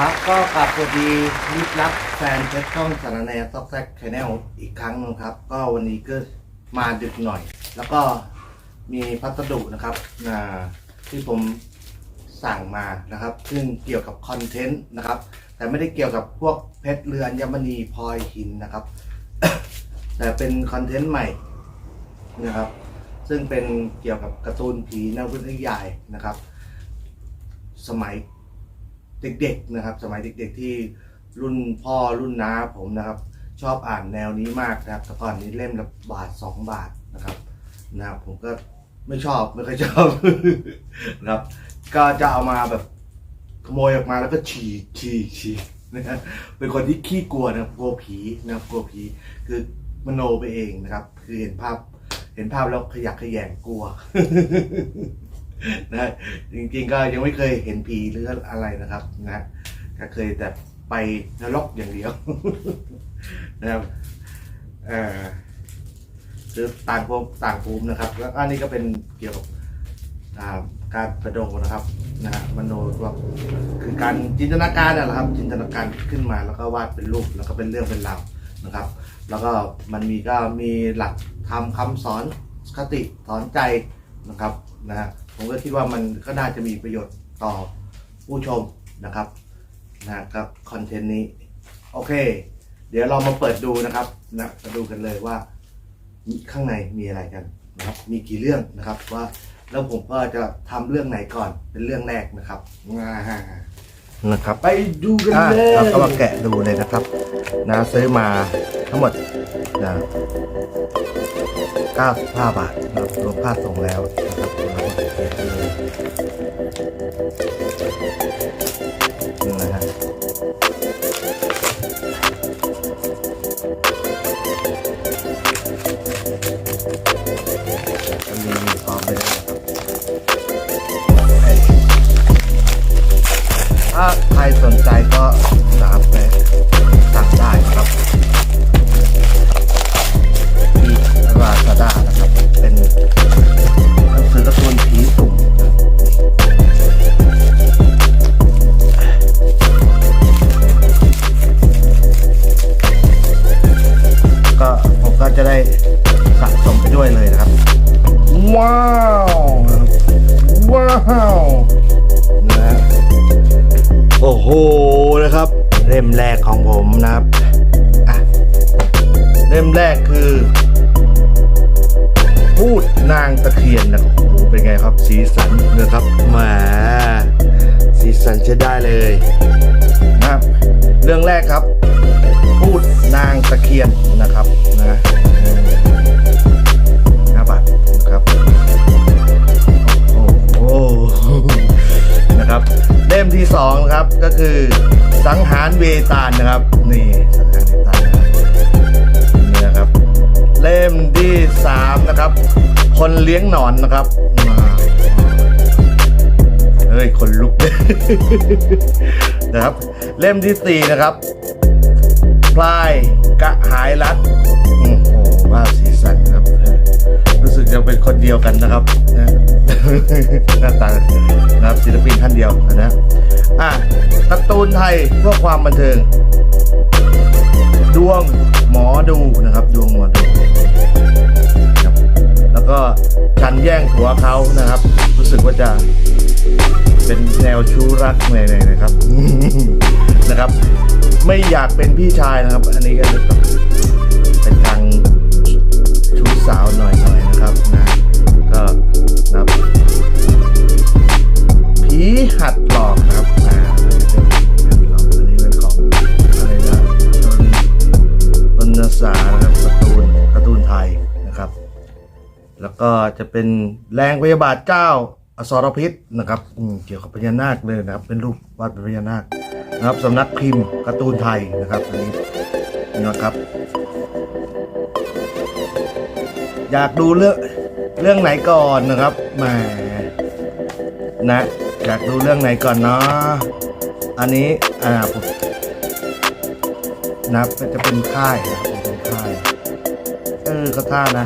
ครับก็กลับสวัสดีมิตรรักแฟนเพชรช่องสารแนซอกแซกชแนลอีกครั้งนึงครับ ก็วันนี้ก็มาดึกหน่อย แล้วก็มีพัสดุนะครับที่ผมสั่งมานะครับ ซึ่งเกี่ยวกับคอนเทนต์นะครับ แต่ไม่ได้เกี่ยวกับพวกเพชรเรือนยมณีพลอยหินนะครับ แต่เป็นคอนเทนต์ใหม่นะครับ ซึ่งเป็นเกี่ยวกับการ์ตูนผีนวนิยายนะครับ สมัย เด็กๆนะครับ สมัยเด็กๆที่รุ่นพ่อรุ่นน้าผมนะครับ ชอบอ่านแนวนี้มากนะครับแต่ก่อนนี้เล่มละบาทสองบาทนะครับนะครับผมก็ไม่ชอบไม่ค่อยชอบนะครับ ก็จะเอามาแบบขโมยออกมาแล้วก็ฉีดฉีดฉีดนะฮะเป็นคนที่ขี้กลัวนะกลัวผีนะกลัวผี คือมโนไปเองนะครับ คือเห็นภาพ เห็นภาพแล้วขยักขยงกลัว นะจริงๆก็ยังไม่เคยเห็นผีหรืออะไรนะครับนะก็เคยแต่ไปนรกอย่างเดียวนะครับเอ่อคือต่างภูมิต่างภูมินะครับ แล้วอันนี้ก็เป็นเกี่ยวกับการประโดนะครับนะฮะมโนว่าคือการจินตนาการนะครับ จินตนาการขึ้นมาแล้วก็วาดเป็นรูปแล้วก็เป็นเรื่องเป็นราวนะครับ แล้วก็มันมีก็มีหลักธรรมคำสอนคติสอนใจนะครับ นะฮะผมก็คิดว่ามันก็น่าจะมีประโยชน์ต่อผู้ชมนะครับนะกับคอนเทนต์นี้ โอเค เดี๋ยวเรามาเปิดดูนะครับนะมาดูกันเลยว่าข้างในมีอะไรกันนะครับ มีกี่เรื่องนะครับว่าแล้วผมก็จะทำเรื่องไหนก่อนเป็นเรื่องแรกนะครับอ่านะครับไปดูกันอะเลยเราก็มาแกะดูเลยนะครับนะซื้อมาทั้งหมดนะ95 บาทนะครับรวมค่าส่งแล้วนะครับเราก็แกะ เลยฮะก็มีมีพร้อมเลยนะครับให้ถ้าใครสนใจก็นะครับไป โอ้โหนะครับ เล่มแรกของผมนะครับเล่มแรกคือ พูดนางตะเคียนนะครับโอ้โหเป็นไงครับ สีสันนะครับแหมสีสันจะได้เลยนะครับ เรื่องแรกครับ พูดนางตะเคียนนะครับนะ ก็คือสังหารเวตาลนะครับ นี่สังหารเวตาลนะครับนี่นะครับ เล่มที่สามนะครับ คนเลี้ยงหนอนนะครับมาเฮ้ยคนลุกนะครับ เล่มที่สี่นะครับพลายกะหายรัดโอ้โหว่าสีสันครับ รู้สึกจะเป็นคนเดียวกันนะครับนะหน้าตานะครับศิลปินท่านเดียวนะ อะการ์ตูนไทยเพื่อความบันเทิง ดวงหมอดูนะครับ ดวงหมอดูครับแล้วก็ฉันแย่งผัวเขานะครับ รู้สึกว่าจะเป็นแนวชู้รักในๆนะครับนะครับ ไม่อยากเป็นพี่ชายนะครับ อันนี้ก็จะเป็นทางชู้สาวหน่อยๆ การ์ตูนการ์ตูนไทยนะครับ แล้วก็จะเป็นแรงพยาบาทเจ้าอสรพิษนะครับเกี่ยวกับพญานาคเลยนะครับ เป็นรูปวาดเป็นพญานาคนะครับสำนักพิมพ์การ์ตูนไทยนะครับอันนี้นี่นะครับ อยากดูเรื่องเรื่องไหนก่อนนะครับแหมนะอยากดูเรื่องไหนก่อนเนาะอันนี้อ่าผมนะจะเป็นค่ายนะครับเป็นค่าย เออเขาท่านะ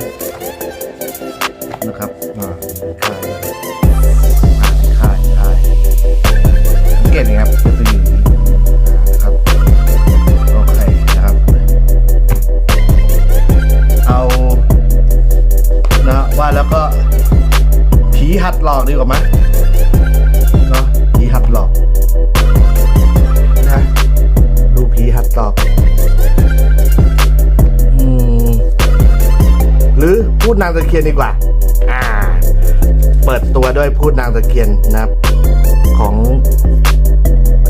นะครับอ่าค่ายค่ายค่ายสังเกตนะครับก็จะอยู่นะครับโอเคนะครับ เอานะว่าแล้วก็ผีหัดหลอกดีกว่าไหมเนาะผีหัดหลอกนะดูผีหัดหลอกูดนางตะเคียนดีกว่า อ่า เปิดตัวด้วยพูดนางตะเคียนนะครับ ของ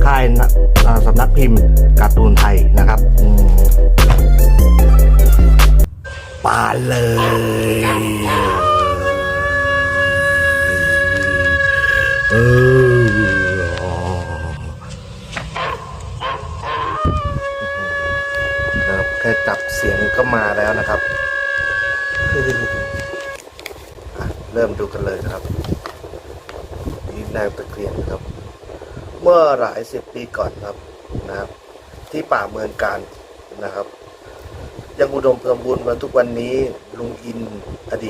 ค่ายสำนักพิมพ์การ์ตูนไทยนะครับปาเลยเออแค่จับเสียงก็มาแล้วนะครับ เริ่มดูกันเลยนะครับนี่แนวตะเกียนนะครับ เมื่อหลายสิบปีก่อนครับนะครับ ที่ป่าเมืองการนะครับ ยังอุดมสมบูรณ์มาทุกวันนี้ลุงอินอดีต